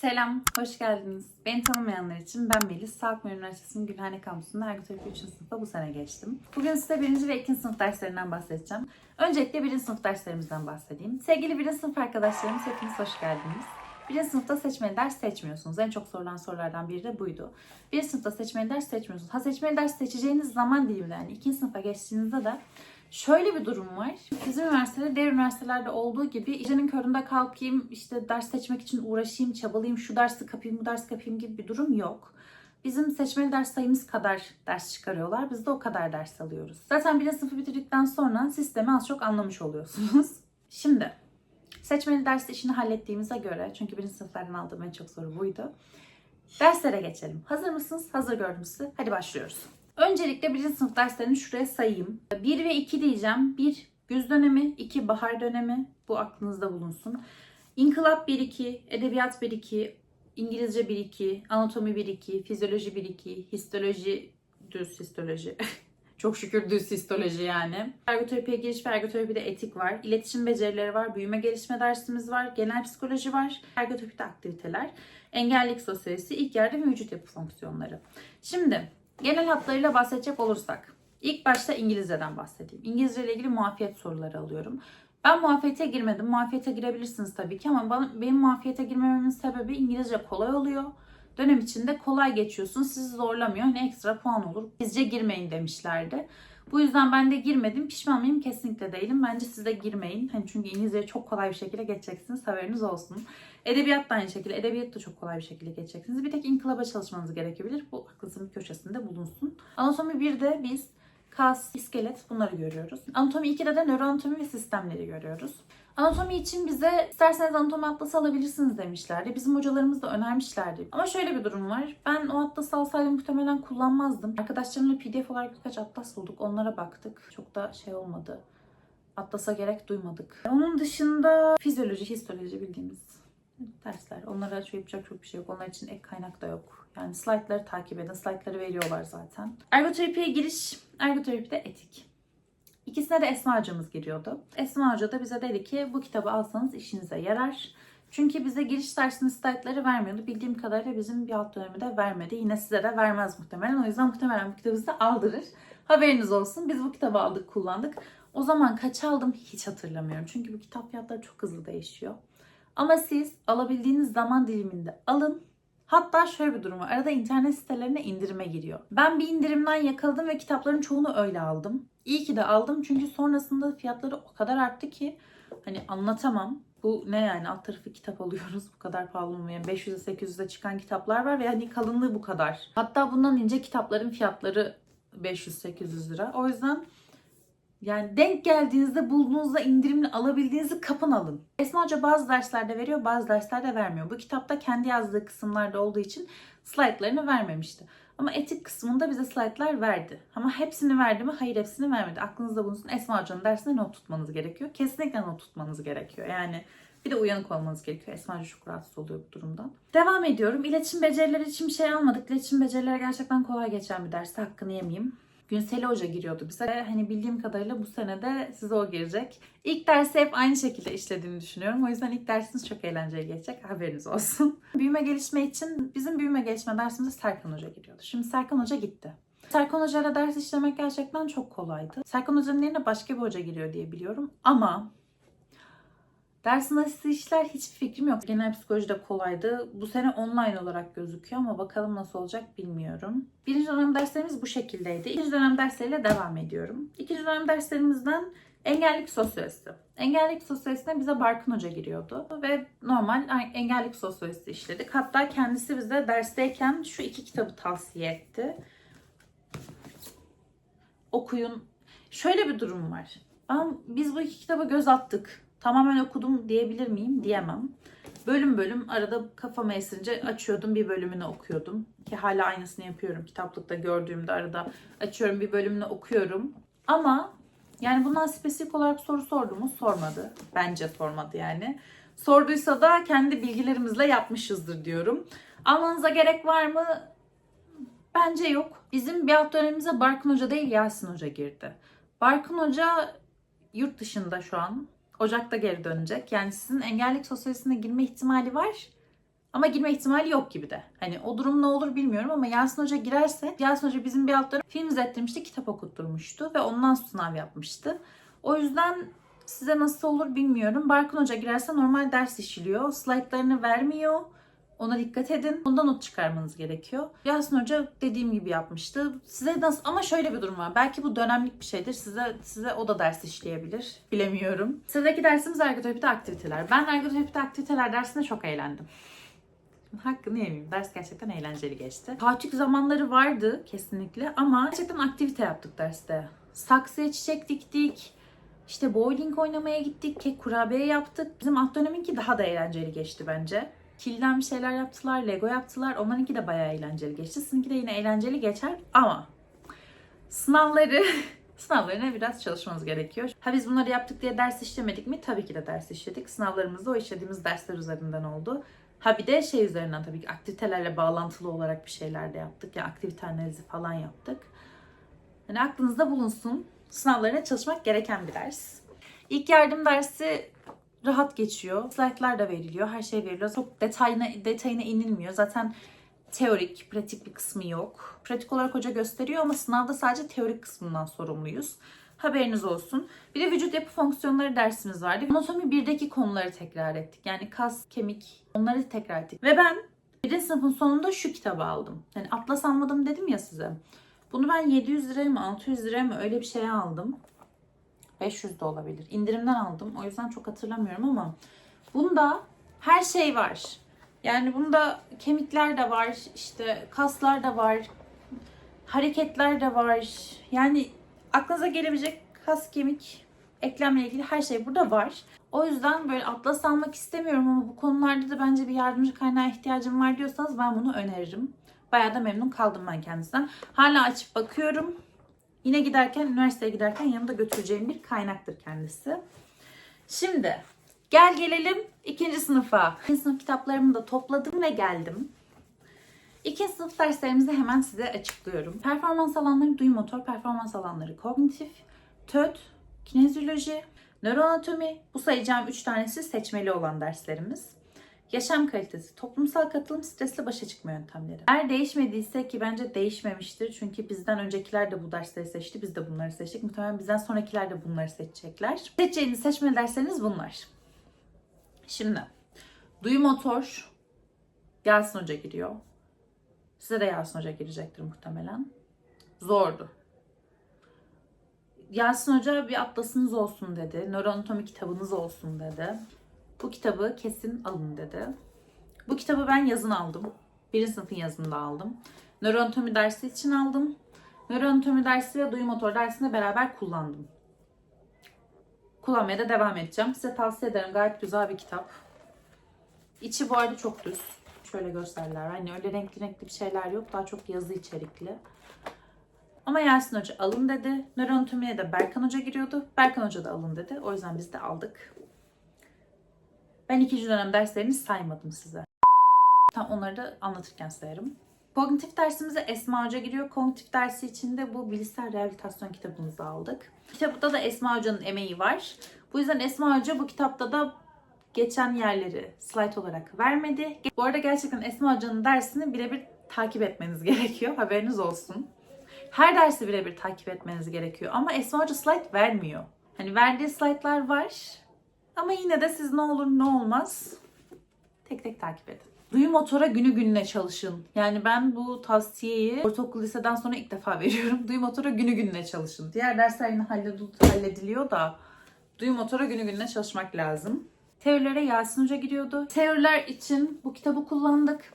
Selam, hoş geldiniz. Beni tanımayanlar için ben Melis. Sağlık Üniversitesi'nin Gülhane Kampüsü'nde ergoterapi 3. sınıfa bu sene geçtim. Bugün size 1. ve 2. sınıf derslerinden bahsedeceğim. Öncelikle 1. sınıf derslerimizden bahsedeyim. Sevgili 1. sınıf arkadaşlarımız hepiniz hoş geldiniz. 1. sınıfta seçmeli ders seçmiyorsunuz. En çok sorulan sorulardan biri de buydu. 1. sınıfta seçmeli ders seçmiyorsunuz. Ha seçmeli ders seçeceğiniz zaman dilimde yani 2. sınıfa geçtiğinizde de Şöyle bir durum var. Bizim üniversitede diğer üniversitelerde olduğu gibi gecenin köründe kalkayım, işte ders seçmek için uğraşayım, çabalayayım, şu dersi kapayım, bu dersi kapayım gibi bir durum yok. Bizim seçmeli ders sayımız kadar ders çıkarıyorlar. Biz de o kadar ders alıyoruz. Zaten bir sınıfı bitirdikten sonra sistemi az çok anlamış oluyorsunuz. Şimdi seçmeli ders işini hallettiğimize göre, çünkü birinci sınıflardan aldığım en çok soru buydu. Derslere geçelim. Hazır mısınız? Hazır gördüm sizi. Hadi başlıyoruz. Öncelikle birinci sınıf derslerini şuraya sayayım. 1 ve 2 diyeceğim. 1 güz dönemi, 2 bahar dönemi. Bu aklınızda bulunsun. İnkılap 1-2, edebiyat 1-2, İngilizce 1-2, anatomi 1-2, fizyoloji 1-2, histoloji, düz histoloji. Çok şükür düz histoloji yani. Ergoterapiye giriş ve ergoterapide etik var. İletişim becerileri var. Büyüme gelişme dersimiz var. Genel psikoloji var. Ergoterapide aktiviteler. Engellilik sosyolojisi, ilk yardım ve vücut yapı fonksiyonları. Şimdi genel hatlarıyla bahsedecek olursak. ilk başta İngilizceden bahsedeyim. İngilizce ile ilgili muafiyet soruları alıyorum. Ben muafiyete girmedim. Muafiyete girebilirsiniz tabii ki ama benim muafiyete girmememin sebebi İngilizce kolay oluyor. Dönem içinde kolay geçiyorsun. Sizi zorlamıyor. Hani ekstra puan olur. Bizce girmeyin demişlerdi. Bu yüzden ben de girmedim. Pişman mıyım? Kesinlikle değilim. Bence siz de girmeyin. Hani çünkü İngilizceyi çok kolay bir şekilde geçeceksiniz. Haberiniz olsun. Edebiyat da aynı şekilde. Edebiyat da çok kolay bir şekilde geçeceksiniz. Bir tek inkılaba çalışmanız gerekebilir. Bu aklınızın bir köşesinde bulunsun. Anatomi 1'de biz kas, iskelet bunları görüyoruz. Anatomi 2'de de nöroanatomi ve sistemleri görüyoruz. Anatomi için bize isterseniz anatomi atlası alabilirsiniz demişlerdi. Bizim hocalarımız da önermişlerdi. Ama şöyle bir durum var. Ben o atlası alsaydım muhtemelen kullanmazdım. Arkadaşlarımla pdf olarak birkaç atlas bulduk. Onlara baktık. Çok da şey olmadı. Atlasa gerek duymadık. Onun dışında fizyoloji, histoloji bildiğimiz dersler. Onlara çok yapacak çok bir şey yok. Onlar için ek kaynak da yok. Yani slaytları takip edin. Slaytları veriyorlar zaten. Ergoterapiye giriş, ergoterapide etik. İkisine de Esma hocamız giriyordu. Esma hoca da bize dedi ki bu kitabı alsanız işinize yarar. Çünkü bize giriş dersinin slaytları vermiyordu. Bildiğim kadarıyla bizim bir alt dönemi de vermedi. Yine size de vermez muhtemelen. O yüzden muhtemelen bu kitabı size aldırır. Haberiniz olsun. Biz bu kitabı aldık, kullandık. O zaman kaç aldım hiç hatırlamıyorum. Çünkü bu kitap fiyatları çok hızlı değişiyor. Ama siz alabildiğiniz zaman diliminde alın. Hatta şöyle bir durum var. Arada internet sitelerine indirime giriyor. Ben bir indirimden yakaladım ve kitapların çoğunu öyle aldım. İyi ki de aldım çünkü sonrasında fiyatları o kadar arttı ki hani anlatamam. Bu ne yani alt tarafı kitap alıyoruz bu kadar pahalı olmayan 500'e 800'e çıkan kitaplar var ve hani kalınlığı bu kadar. Hatta bundan ince kitapların fiyatları 500-800 lira. O yüzden yani denk geldiğinizde bulduğunuzda indirimli alabildiğinizi kapın alın. Esma Hoca bazı derslerde veriyor bazı derslerde vermiyor. Bu kitapta kendi yazdığı kısımlarda olduğu için slaytlarını vermemişti. Ama etik kısmında bize slaytlar verdi. Ama hepsini verdi mi? Hayır hepsini vermedi. Aklınızda bulunsun Esma Hoca'nın dersine not tutmanız gerekiyor. Kesinlikle not tutmanız gerekiyor. Yani bir de uyanık olmanız gerekiyor. Esma Hoca çok rahatsız oluyor bu durumdan. Devam ediyorum. İletişim becerileri için bir şey almadık. İletişim becerileri gerçekten kolay geçen bir dersi. Hakkını yemeyeyim. Günseli Hoca giriyordu bize. Hani bildiğim kadarıyla bu sene de size o girecek. İlk dersi hep aynı şekilde işlediğini düşünüyorum. O yüzden ilk dersiniz çok eğlenceli geçecek. Haberiniz olsun. büyüme gelişme için bizim büyüme gelişme dersimize Serkan Hoca giriyordu. Şimdi Serkan Hoca gitti. Serkan Hoca ile ders işlemek gerçekten çok kolaydı. Serkan Hoca'nın yerine başka bir hoca giriyor diye biliyorum. Ama Dersin nasıl işler hiçbir fikrim yok. Genel psikoloji de kolaydı. Bu sene online olarak gözüküyor ama bakalım nasıl olacak bilmiyorum. Birinci dönem derslerimiz bu şekildeydi. İkinci dönem dersleriyle devam ediyorum. İkinci dönem derslerimizden engellik sosyolojisi. Engellik sosyolojisine bize Barkın Hoca giriyordu ve normal engellik sosyolojisi işledik. Hatta kendisi bize dersteyken şu iki kitabı tavsiye etti. Okuyun. Şöyle bir durum var. Biz bu iki kitaba göz attık tamamen okudum diyebilir miyim? Diyemem. Bölüm bölüm arada kafama esince açıyordum bir bölümünü okuyordum. Ki hala aynısını yapıyorum. Kitaplıkta gördüğümde arada açıyorum bir bölümünü okuyorum. Ama yani bundan spesifik olarak soru sordu mu? Sormadı. Bence sormadı yani. Sorduysa da kendi bilgilerimizle yapmışızdır diyorum. Almanıza gerek var mı? Bence yok. Bizim bir alt dönemimize Barkın Hoca değil Yasin Hoca girdi. Barkın Hoca yurt dışında şu an. Ocak'ta geri dönecek. Yani sizin engellik sosyolojisine girme ihtimali var. Ama girme ihtimali yok gibi de. Hani o durum ne olur bilmiyorum ama Yasin Hoca girerse Yasin Hoca bizim bir altları film izlettirmişti, kitap okutturmuştu ve ondan sınav yapmıştı. O yüzden size nasıl olur bilmiyorum. Barkın Hoca girerse normal ders işliyor. Slaytlarını vermiyor. Ona dikkat edin. Bundan not çıkarmanız gerekiyor. Yasin Hoca dediğim gibi yapmıştı. Size nasıl ama şöyle bir durum var. Belki bu dönemlik bir şeydir. Size size o da ders işleyebilir. Bilemiyorum. Sıradaki dersimiz ergoterapi aktiviteler. Ben ergoterapi aktiviteler dersinde çok eğlendim. Hakkını yemeyeyim. Ders gerçekten eğlenceli geçti. Kaotik zamanları vardı kesinlikle ama gerçekten aktivite yaptık derste. Saksıya çiçek diktik. İşte bowling oynamaya gittik. Kek kurabiye yaptık. Bizim alt döneminki daha da eğlenceli geçti bence. Kilden bir şeyler yaptılar. Lego yaptılar. Onlarınki de bayağı eğlenceli geçti. Sizinki de yine eğlenceli geçer ama sınavları Sınavlarına biraz çalışmamız gerekiyor. Ha biz bunları yaptık diye ders işlemedik mi? Tabii ki de ders işledik. Sınavlarımız da o işlediğimiz dersler üzerinden oldu. Ha bir de şey üzerinden tabii ki aktivitelerle bağlantılı olarak bir şeyler de yaptık. Ya yani aktivite analizi falan yaptık. Yani aklınızda bulunsun. Sınavlarına çalışmak gereken bir ders. İlk yardım dersi rahat geçiyor. Slaytlar da veriliyor. Her şey veriliyor. Çok detayına, detayına inilmiyor. Zaten teorik, pratik bir kısmı yok. Pratik olarak hoca gösteriyor ama sınavda sadece teorik kısmından sorumluyuz. Haberiniz olsun. Bir de vücut yapı fonksiyonları dersimiz vardı. Anatomi 1'deki konuları tekrar ettik. Yani kas, kemik onları tekrar ettik. Ve ben birinci sınıfın sonunda şu kitabı aldım. Yani atlas almadım dedim ya size. Bunu ben 700 liraya mı 600 liraya mı öyle bir şeye aldım. 500 de olabilir. İndirimden aldım. O yüzden çok hatırlamıyorum ama bunda her şey var. Yani bunda kemikler de var, işte kaslar da var, hareketler de var. Yani aklınıza gelebilecek kas, kemik, eklemle ilgili her şey burada var. O yüzden böyle atlas almak istemiyorum ama bu konularda da bence bir yardımcı kaynağa ihtiyacım var diyorsanız ben bunu öneririm. Bayağı da memnun kaldım ben kendisinden. Hala açıp bakıyorum. Yine giderken, üniversiteye giderken yanımda götüreceğim bir kaynaktır kendisi. Şimdi gel gelelim ikinci sınıfa. İkinci sınıf kitaplarımı da topladım ve geldim. İkinci sınıf derslerimizi hemen size açıklıyorum. Performans alanları duyu motor, performans alanları kognitif, TÖT, kinezyoloji, nöroanatomi. Bu sayacağım 3 tanesi seçmeli olan derslerimiz. Yaşam kalitesi, toplumsal katılım, stresle başa çıkma yöntemleri. Eğer değişmediyse ki bence değişmemiştir. Çünkü bizden öncekiler de bu dersleri seçti. Biz de bunları seçtik. Muhtemelen bizden sonrakiler de bunları seçecekler. Seçeceğiniz seçmeli dersleriniz bunlar. Şimdi duyu motor Yasin Hoca giriyor. Size de Yasin Hoca girecektir muhtemelen. Zordu. Yasin Hoca bir atlasınız olsun dedi. Nöroanatomi kitabınız olsun dedi. Bu kitabı kesin alın dedi. Bu kitabı ben yazın aldım. Birinci sınıfın yazında aldım. Nöroanatomi dersi için aldım. Nöroanatomi dersi ve duyu motor dersinde beraber kullandım. Kullanmaya da devam edeceğim. Size tavsiye ederim. Gayet güzel bir kitap. İçi bu arada çok düz. Şöyle gösterler. Hani öyle renkli renkli bir şeyler yok. Daha çok yazı içerikli. Ama Yasin Hoca alın dedi. Nöroanatomiye de Berkan Hoca giriyordu. Berkan Hoca da alın dedi. O yüzden biz de aldık. Ben ikinci dönem derslerini saymadım size. Tam onları da anlatırken sayarım. Kognitif dersimize Esma Hoca giriyor. Kognitif dersi içinde bu bilişsel rehabilitasyon kitabımızı aldık. Kitapta da Esma Hoca'nın emeği var. Bu yüzden Esma Hoca bu kitapta da geçen yerleri slide olarak vermedi. Bu arada gerçekten Esma Hoca'nın dersini birebir takip etmeniz gerekiyor. Haberiniz olsun. Her dersi birebir takip etmeniz gerekiyor. Ama Esma Hoca slide vermiyor. Hani verdiği slaytlar var. Ama yine de siz ne olur ne olmaz tek tek takip edin. Duyu motora günü gününe çalışın. Yani ben bu tavsiyeyi ortaokul liseden sonra ilk defa veriyorum. Duyu motora günü gününe çalışın. Diğer dersler yine hallediliyor da duyu motora günü gününe çalışmak lazım. Teorilere Yasin Hoca giriyordu. Teoriler için bu kitabı kullandık.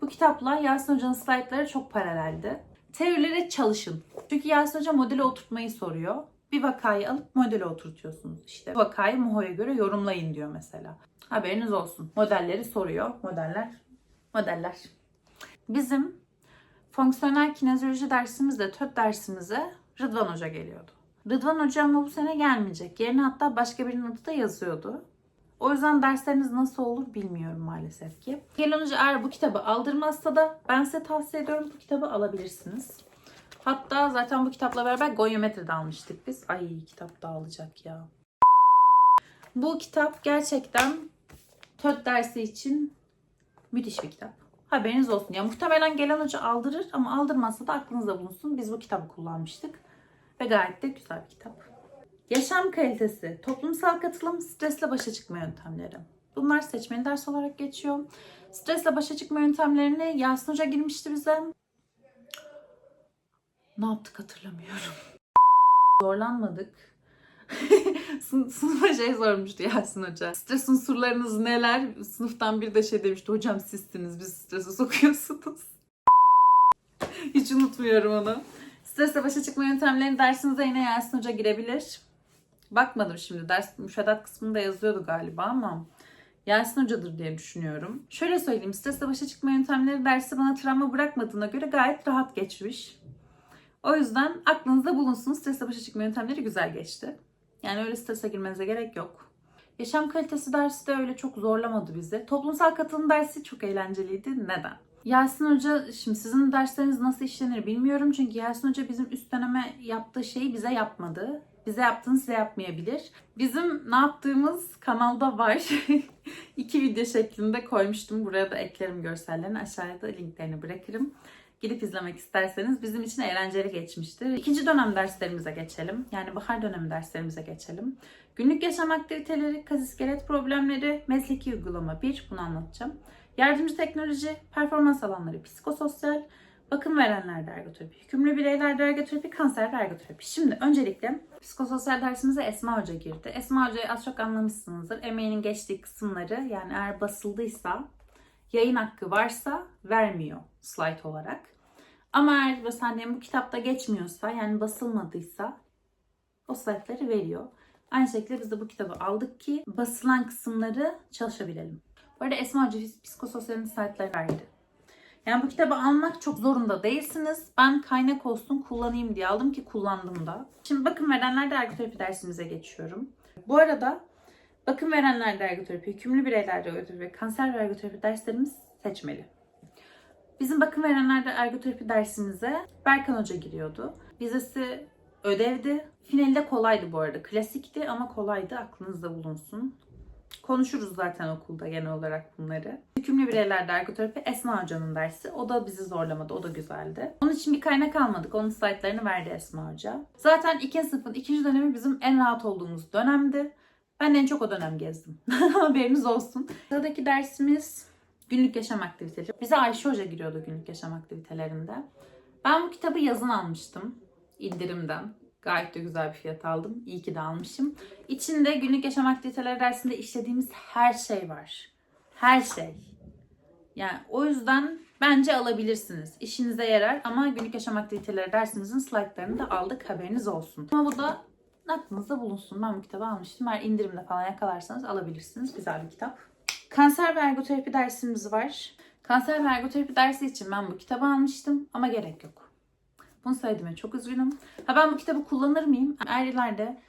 Bu kitapla Yasin Hoca'nın slaytları çok paraleldi. Teorilere çalışın. Çünkü Yasin Hoca modele oturtmayı soruyor. Bir vakayı alıp modele oturtuyorsunuz. İşte vakayı Moho'ya göre yorumlayın diyor mesela. Haberiniz olsun. Modelleri soruyor. Modeller. Modeller. Bizim fonksiyonel kinezyoloji dersimizde, TÖT dersimize Rıdvan Hoca geliyordu. Rıdvan Hoca ama bu sene gelmeyecek. Yerine hatta başka birinin adı da yazıyordu. O yüzden dersleriniz nasıl olur bilmiyorum maalesef ki. Gelen Hoca eğer bu kitabı aldırmazsa da ben size tavsiye ediyorum bu kitabı alabilirsiniz. Hatta zaten bu kitapla beraber Gonyometri de almıştık biz. Ay kitap dağılacak ya. Bu kitap gerçekten TÖT dersi için Müthiş bir kitap. Haberiniz olsun. Ya muhtemelen gelen hoca aldırır ama aldırmazsa da aklınızda bulunsun. Biz bu kitabı kullanmıştık. Ve gayet de güzel bir kitap. Yaşam kalitesi, toplumsal katılım, stresle başa çıkma yöntemleri. Bunlar seçmeli ders olarak geçiyor. Stresle başa çıkma yöntemlerini Yasin Hoca girmişti bize. Ne yaptık hatırlamıyorum. Zorlanmadık. Sın- Sınıfa şey sormuştu Yasin Hoca. Stres unsurlarınız neler? Sınıftan bir de şey demişti. Hocam sizsiniz, biz strese sokuyorsunuz. Hiç unutmuyorum onu. Stresle başa çıkma yöntemlerini dersinize yine Yasin Hoca girebilir. Bakmadım şimdi. Ders müşahedat kısmında yazıyordu galiba ama Yasin Hoca'dır diye düşünüyorum. Şöyle söyleyeyim. Stresle başa çıkma yöntemleri dersi bana travma bırakmadığına göre gayet rahat geçmiş. O yüzden aklınızda bulunsun. Stresle başa çıkma yöntemleri güzel geçti. Yani öyle strese girmenize gerek yok. Yaşam kalitesi dersi de öyle çok zorlamadı bizi. Toplumsal katılım dersi çok eğlenceliydi. Neden? Yasin Hoca, şimdi sizin dersleriniz nasıl işlenir bilmiyorum. Çünkü Yasin Hoca bizim üst döneme yaptığı şeyi bize yapmadı. Bize yaptığını size yapmayabilir. Bizim ne yaptığımız kanalda var. İki video şeklinde koymuştum. Buraya da eklerim görsellerini. Aşağıya da linklerini bırakırım. Gidip izlemek isterseniz bizim için eğlenceli geçmiştir. İkinci dönem derslerimize geçelim. Yani bahar dönemi derslerimize geçelim. Günlük yaşam aktiviteleri, kas iskelet problemleri, mesleki uygulama 1. Bunu anlatacağım. Yardımcı teknoloji, performans alanları, psikososyal, bakım verenler ergoterapi, hükümlü bireyler ergoterapi, kanser ergoterapi. Şimdi öncelikle psikososyal dersimize Esma Hoca girdi. Esma Hoca'yı az çok anlamışsınızdır. Emeğinin geçtiği kısımları yani eğer basıldıysa, yayın hakkı varsa vermiyor slide olarak. Ama eğer diyelim bu kitapta geçmiyorsa yani basılmadıysa o slaytları veriyor. Aynı şekilde biz de bu kitabı aldık ki basılan kısımları çalışabilelim. Bu arada Esma Hoca psikososyalin slaytları verdi. Yani bu kitabı almak çok zorunda değilsiniz. Ben kaynak olsun kullanayım diye aldım ki kullandım da. Şimdi bakım verenlerde ergoterapi dersimize geçiyorum. Bu arada bakım verenlerde ergoterapi, hükümlü bireylerde ergoterapi ve kanser ve ergoterapi derslerimiz seçmeli. Bizim bakım verenlerde ergoterapi dersimize Berkan Hoca giriyordu. Vizesi ödevdi. Finalde kolaydı bu arada. Klasikti ama kolaydı. Aklınızda bulunsun. Konuşuruz zaten okulda genel olarak bunları. Hükümlü bireylerde ergoterapi Esma Hoca'nın dersi. O da bizi zorlamadı. O da güzeldi. Onun için bir kaynak almadık. Onun slaytlarını verdi Esma Hoca. Zaten ikinci sınıfın ikinci dönemi bizim en rahat olduğumuz dönemdi. Ben en çok o dönem gezdim. Haberiniz olsun. Sıradaki dersimiz günlük yaşam aktiviteleri. Bize Ayşe Hoca giriyordu günlük yaşam aktivitelerinde. Ben bu kitabı yazın almıştım. indirimden. Gayet de güzel bir fiyat aldım. İyi ki de almışım. İçinde günlük yaşam aktiviteleri dersinde işlediğimiz her şey var. Her şey. Yani o yüzden bence alabilirsiniz. İşinize yarar ama günlük yaşam aktiviteleri dersimizin slaytlarını da aldık. Haberiniz olsun. Ama bu da aklınızda bulunsun. Ben bu kitabı almıştım. Eğer indirimde falan yakalarsanız alabilirsiniz. Güzel bir kitap. Kanser ve ergoterapi dersimiz var. Kanser ve ergoterapi dersi için ben bu kitabı almıştım ama gerek yok. Bunu söylediğime çok üzgünüm. Ha ben bu kitabı kullanır mıyım? Eğer ileride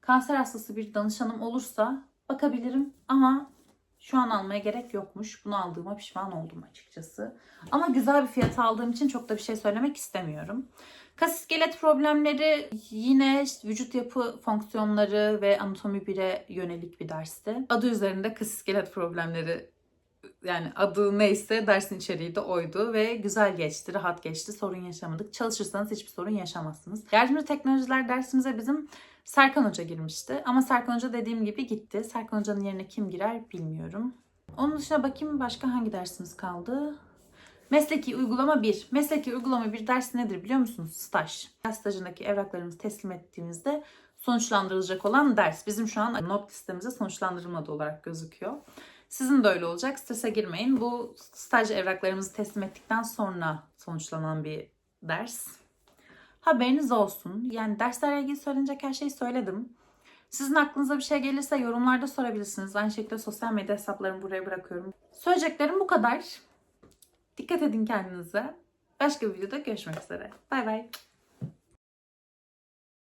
kanser hastası bir danışanım olursa bakabilirim ama şu an almaya gerek yokmuş. Bunu aldığıma pişman oldum açıkçası. Ama güzel bir fiyat aldığım için çok da bir şey söylemek istemiyorum. Kas iskelet problemleri yine işte vücut yapı fonksiyonları ve anatomi 1'e yönelik bir dersti. Adı üzerinde kas iskelet problemleri yani adı neyse dersin içeriği de oydu ve güzel geçti, rahat geçti, sorun yaşamadık. Çalışırsanız hiçbir sorun yaşamazsınız. Yardımcı teknolojiler dersimize bizim Serkan Hoca girmişti. Ama Serkan Hoca dediğim gibi gitti. Serkan Hoca'nın yerine kim girer bilmiyorum. Onun dışında bakayım başka hangi dersimiz kaldı? Mesleki uygulama 1. Mesleki uygulama 1 ders nedir biliyor musunuz? Staj. Stajındaki evraklarımızı teslim ettiğimizde sonuçlandırılacak olan ders. Bizim şu an not listemize sonuçlandırılmadı olarak gözüküyor. Sizin de öyle olacak. Strese girmeyin. Bu staj evraklarımızı teslim ettikten sonra sonuçlanan bir ders. Haberiniz olsun. Yani derslerle ilgili söylenecek her şeyi söyledim. Sizin aklınıza bir şey gelirse yorumlarda sorabilirsiniz. Aynı şekilde sosyal medya hesaplarımı buraya bırakıyorum. Söyleyeceklerim bu kadar. Dikkat edin kendinize. Başka bir videoda görüşmek üzere. Bay bay.